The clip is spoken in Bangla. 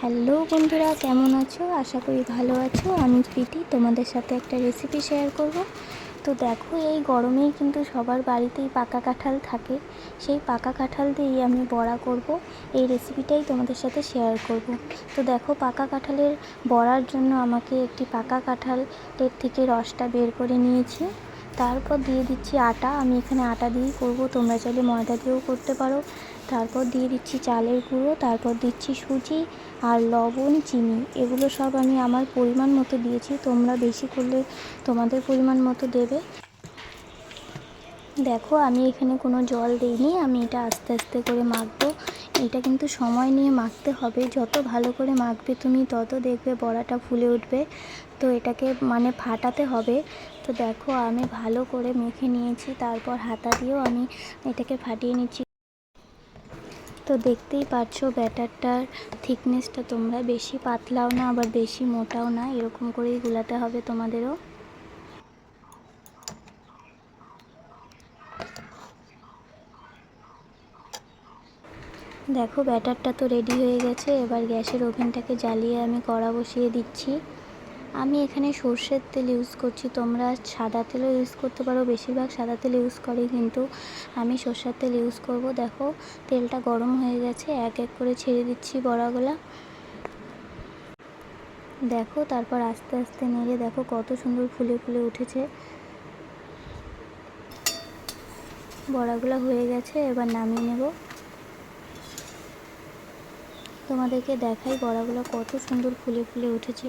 হ্যালো বন্ধুরা, কেমন আছো? আশা করি ভালো আছো। আমি প্রীতি, তোমাদের সাথে একটা রেসিপি শেয়ার করব। তো দেখো, এই গরমেই কিন্তু সবার বাড়িতেই পাকা কাঁঠাল থাকে। সেই পাকা কাঁঠাল দিয়েই আমি বড়া করব। এই রেসিপিটাই তোমাদের সাথে শেয়ার করব। তো দেখো, পাকা কাঁঠালের বড়ার জন্য আমাকে একটি পাকা কাঁঠালের থেকে রসটা বের করে নিয়েছি। তারপর দিয়ে দিচ্ছি আটা। আমি এখানে আটা দিয়েই করব। তোমরা চাইলে ময়দা দিয়েও করতে পারো। তারপর দিয়ে দিচ্ছি চালের গুঁড়ো, তারপর দিচ্ছি সুজি আর লবণ, চিনি। এগুলো সব আমি আমার পরিমাণ মতো দিয়েছি। তোমরা বেশি করলে তোমাদের পরিমাণ মতো দেবে। দেখো, আমি এখানে কোনো জল দিইনি। আমি এটা আস্তে আস্তে করে মাখবো। এটা কিন্তু সময় নিয়ে মাখতে হবে। যত ভালো করে মাখবে তুমি, তত দেখবে বড়াটা ফুলে উঠবে। তো এটাকে মানে ফাটাতে হবে। তো দেখো, আমি ভালো করে মেখে নিয়েছি। তারপর হাতা দিয়েও আমি এটাকে ফাটিয়ে নিচ্ছি। তো দেখতেই পাচ্ছ ব্যাটারটার থিকনেসটা তোমরা বেশি পাতলাও না, আবার বেশি মোটাও না, এরকম করেই গুলাতে হবে তোমাদেরও। দেখো ব্যাটারটা তো রেডি হয়ে গেছে, এবার গ্যাসের ওভেনটাকে জ্বালিয়ে আমি কড়া বসিয়ে দিচ্ছি। আমি এখানে সর্ষের তেল ইউজ করছি। তোমরা সাদা তেলও ইউজ করতে পারো। বেশিরভাগ সাদা তেল ইউজ করে, কিন্তু আমি সর্ষের তেল ইউজ করব। দেখো, তেলটা গরম হয়ে গেছে। এক এক করে ছেড়ে দিচ্ছি বড়াগুলা। দেখো, তারপর আস্তে আস্তে নেড়ে দেখো কত সুন্দর ফুলে ফুলে উঠেছে। বড়াগুলো হয়ে গেছে, এবার নামিয়ে নেব। তোমাদেরকে দেখাই বড়াগুলো কত সুন্দর ফুলে ফুলে উঠেছে।